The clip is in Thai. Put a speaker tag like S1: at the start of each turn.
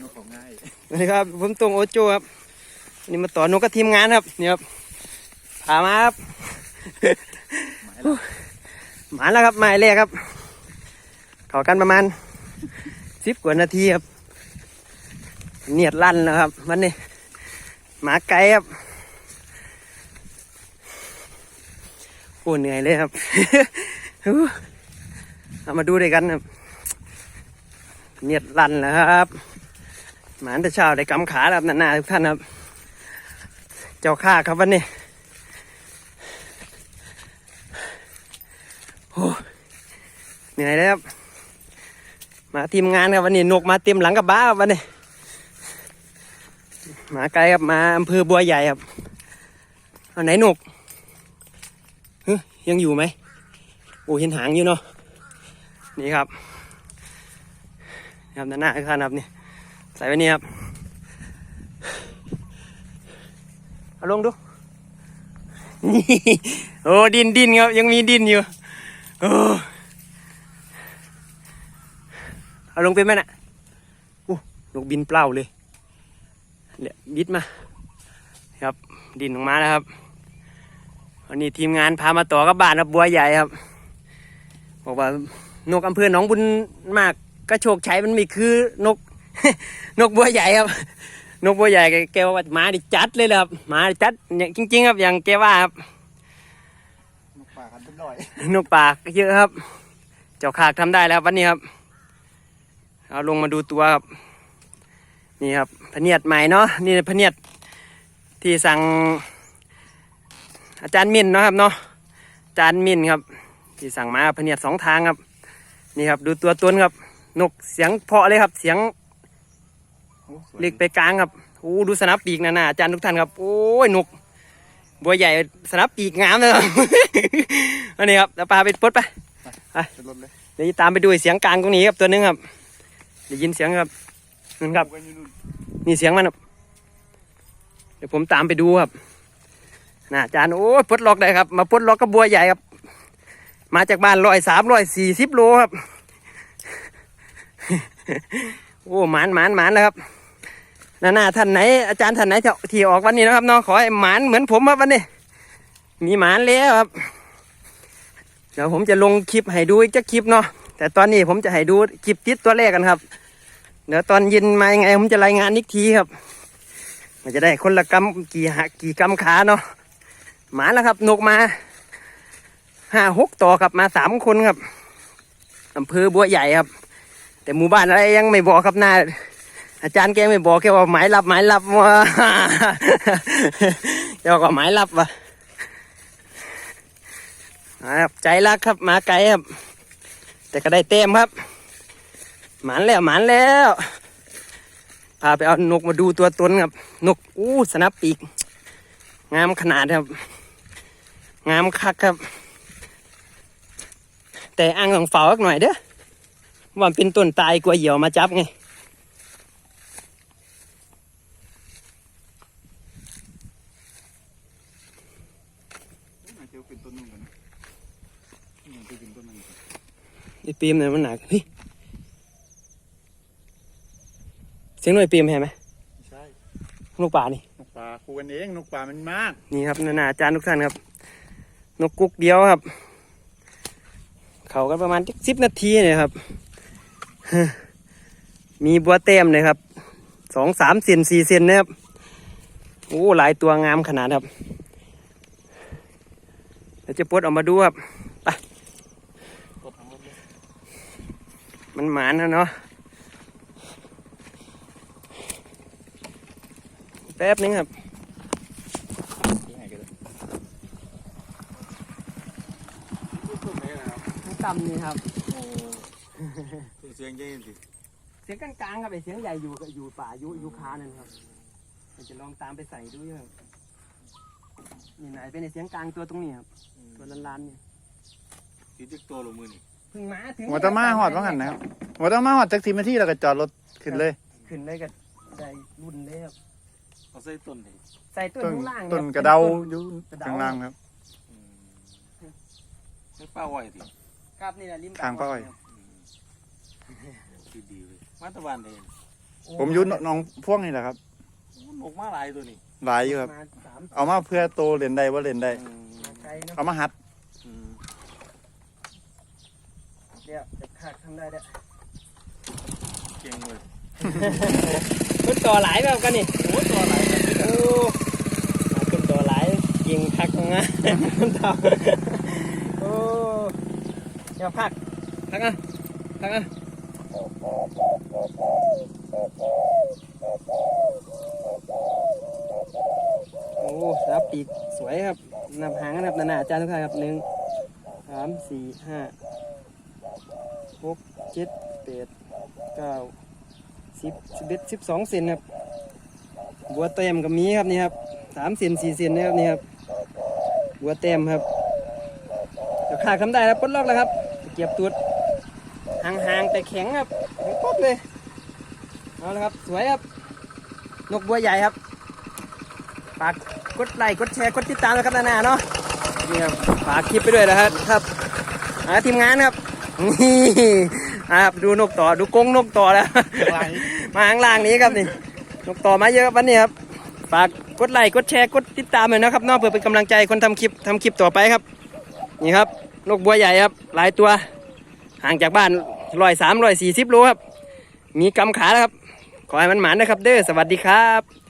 S1: นกของง่าย
S2: สวัสดีครับ ผมตรงโอโจครับนี่มาต่อนกกับทีมงานครับนี่ครับพามาครับหมาแล้วครับหมายแรกครับขากันประมาณสิบกว่านาทีครับ เนียดลั่นแล้วครับวันนี้หมาไกลครับโอ้เหนื่อยเลยครับเอามาดูด้วยกันครับเนียดลั่นแล้วครับ หมานแต่เช้าได้กำขาแล้วครับหน้าทุกท่านครับ เจ้าข้าครับวันนี้โอ้เหนื่อยแล้วครับ มาทีมงานครับวันนี้นกมาเต็มหลังกับบ้าครับวันนี้มาไกลครับมาอำเภอบัวใหญ่ครับเอาไหนหนกยังอยู่ไหมโอ้เห็นหางอยู่เนาะนี่ครับครับหน้าๆทุกท่านครับนี่ ใส่ไว้นี่ครับ เอาลงดู นี่ โอ้ดินดินครับ ยังมีดินอยู่ โอ้เอาลงเป็นไหมน่ะอู้นกบินเปล่าเลยเนี่ยบิดมา ครับ ดินออกมาแล้วครับวันนี้ทีมงานพามาต่อกับบ้านครับบัวใหญ่ครับ บอกว่านกอำเภอหนองบุญมากกระโชกชัยมันมีคือนก นกบัวใหญ่ครับ นกบัวใหญ่แกแกว่าหมาดิจัดเลยเลยครับหมาดิจัดเนี่ยจริง ๆ ครับอย่างแกว่าครับ
S1: นกป่ากันเป็นร้อย
S2: นกปากเยอะครับ เจ้าขากทำได้แล้วครับวันนี้ครับ เอาลงมาดูตัวครับ นี่ครับพะเนียดใหม่เนาะนี่พะเนียดที่สั่ง อาจารย์มินเนาะครับเนาะอาจารย์มินครับ ที่สั่งมาพะเนียดสองทางครับ นี่ครับ ดูตัวต้นครับ นกเสียงเพราะเลยครับเสียง เล็กไปกลางครับโอ้ดูสนับปีกนะนะอาจารย์ทุกท่านครับ โอ้ยนกบัวใหญ่สนับปีกงามเลยครับ อันนี้ครับแล้วปลาไปปลดไป
S1: เป็นรถเลย
S2: เดี๋ยวจะตามไปดูไอ้เสียงกลางตรงนี้ครับตัวหนึงครับได้ยินเสียงครับนั่นครับ
S1: กันอยู่นู่น
S2: นี่เสียงมันครับเดี๋ยวผมตามไปดูครับนะอาจารย์โอ้ยปลดล็อกได้ครับ มาปลดล็อกกับบัวใหญ่ครับ มาจากบ้านร้อยสามร้อยสี่สิบโลครับ โอ้หมานหมานหมานแล้วครับ นานาท่านไหนอาจารย์ท่านไหนจะที่ออกวันนี้นะครับน้องขอให้หมานเหมือนผมครับวันนี้ มีหมานแล้วครับ เดี๋ยวผมจะลงคลิปให้ดูอีกจะคลิปเนาะแต่ตอนนี้ผมจะให้ดูคลิปติดตัวแรกกันครับ เดี๋ยวตอนเย็นมายังไงผมจะรายงานอีกทีครับ มันจะได้คนละกำกี่หะกี่กำขาเนาะหมาแล้วครับนกมาห้าหกต่อครับมาสามคนครับอำเภอบัวใหญ่ครับ แต่หมู่บ้านอะไรยังไม่บอกครับหน้า อาจารย์แกไม่บอกแค่ว่าหมายรับหมายรับว่าแกบอกว่าหมายรับว่ะครับใจรักครับมาไก่ครับ แต่ก็ได้เต็มครับ หมานแล้วหมานแล้วพาไปเอานกมาดูตัวตนครับ นกอู้สนับปีก งามขนาดครับ งามคักครับ แต่อ่างของเฝ้าหน่อยเด้อว่าเป็นต้นตายกลัวเหยี่ยวมาจับไง
S1: อาจจะเป็นต้นนึงกันนะยังไปเป็นต้นนึงกัน
S2: ไอ้ปีมเนี่ยมันหนักเฮ้ยเสียงหน่อยปีมเห็นไหม
S1: ไม่ใช่
S2: นกป่านี่
S1: นกป่าคูกันเองนกป่ามันมาก
S2: นี่ครับนานาอาจารย์ทุกท่านครับ นกกุกเดียวครับ เขากันประมาณสิบนาทีเนี่ยครับ มีบัวเต็มเลยครับสองสามเซนสี่เซนนะครับโอ้หลายตัวงามขนาดครับเดี๋ยวจะปลดออกมาดูครับ
S1: กดทั้งรถเลย
S2: มันหมานนะเนาะแป๊บนึงครับ
S1: ยังไงกันเลย
S2: ต่ำนี่ครับ
S1: โอ้เสียงเย็นสิ
S2: เสียงกลางๆครับไอเสียงใหญ่อยู่กับอยู่ป่าอยู่อยู่คานั่นครับเดี๋ยวจะลองตามไปใส่ดูครับนี่ไหนเป็นไอเสียงกลางตัวตรงนี้ครับตัวลานๆเนี่ย
S1: ติดตัวลงมือนี่
S2: เพิ่งมาถึง
S1: หัวตะมาหอดว่างันนะครับหัวตะมาหอดจากทีมาที่เราก็จอดรถขึ้นเลย
S2: ขึ้นเลยก็ได้รุ่นเลยครับ
S1: เอาใส่ต้นเลย
S2: ใส่ต้น
S1: ต้น
S2: ข้างล่าง
S1: ต้น
S2: ครับ
S1: กระเดา
S2: ป็น
S1: อยู่
S2: กระเดา
S1: ข้างล่างครับ
S3: ไม่ป้าอ้อยสิ
S2: ครับนี่แหละริม
S1: ทางป้าอ้อย
S2: ครับ
S3: คิดดีเลยมาตะวันเลย
S1: ผมอยุ่หน้องพ่วงนี่แหละครับ
S3: นกมาหลายตัวนี่
S1: หลายอยู่ครับ
S2: มาสาม
S1: เอามาเพื่อโตเล่นได้ว่าเล่นได้
S2: มาไกลเนาะ
S1: เอามาหัด
S2: เดี๋ยวจะขาดทำได้เด้อ
S3: เก่งเลย
S2: ขึ้นต่อหลายแบบกันนี่
S3: โอ้ตัวหลายกัน
S2: โอ้มาขึ้นต่อหลายยิงคักงะมันเท่าโอ้เดี๋ยวพักพักอะพักอะโอ้รับปีกสวยครับนับหางนะครับนานาอาจารย์ทุกท่านครับหนึ่งสามสี่ห้า หกเจ็ดแปดเก้าสิบสิบเอ็ดสิบสองเซนครับบัวเต็มกับมีครับนี่ครับสามเซนสี่เซนนะครับนี่ครับบัวเต็มครับเดี๋ยวขาดคำได้แล้วปลดล็อกแล้วครับเก็บตูดห่างๆแต่แข็งครับแข็งป๊ดเลยเอาละครับสวยครับนกบัวใหญ่ครับฝากกดไลค์กดแชร์กดติดตามนะครับนานาเนาะนี่ครับฝากคลิปไปด้วยนะครับครับทีมงานครับ นี่ครับดูนกต่อดูกรงนกต่อแล้ว มาข้างล่างนี้ครับนี่ นกต่อมาเยอะครับวันนี้ครับ ฝากกดไลค์กดแชร์กดติดตามหน่อยนะครับเนอกเพื่อเป็นกำลังใจคนทำคลิปทำคลิปต่อไปครับ นี่ครับ นกบัวใหญ่ครับ หลายตัว ห่างจากบ้านร้อยสามร้อยสี่สิบโลครับ มีกำขาแล้วครับ ขอให้มันหมานนะครับ เด้อสวัสดีครับ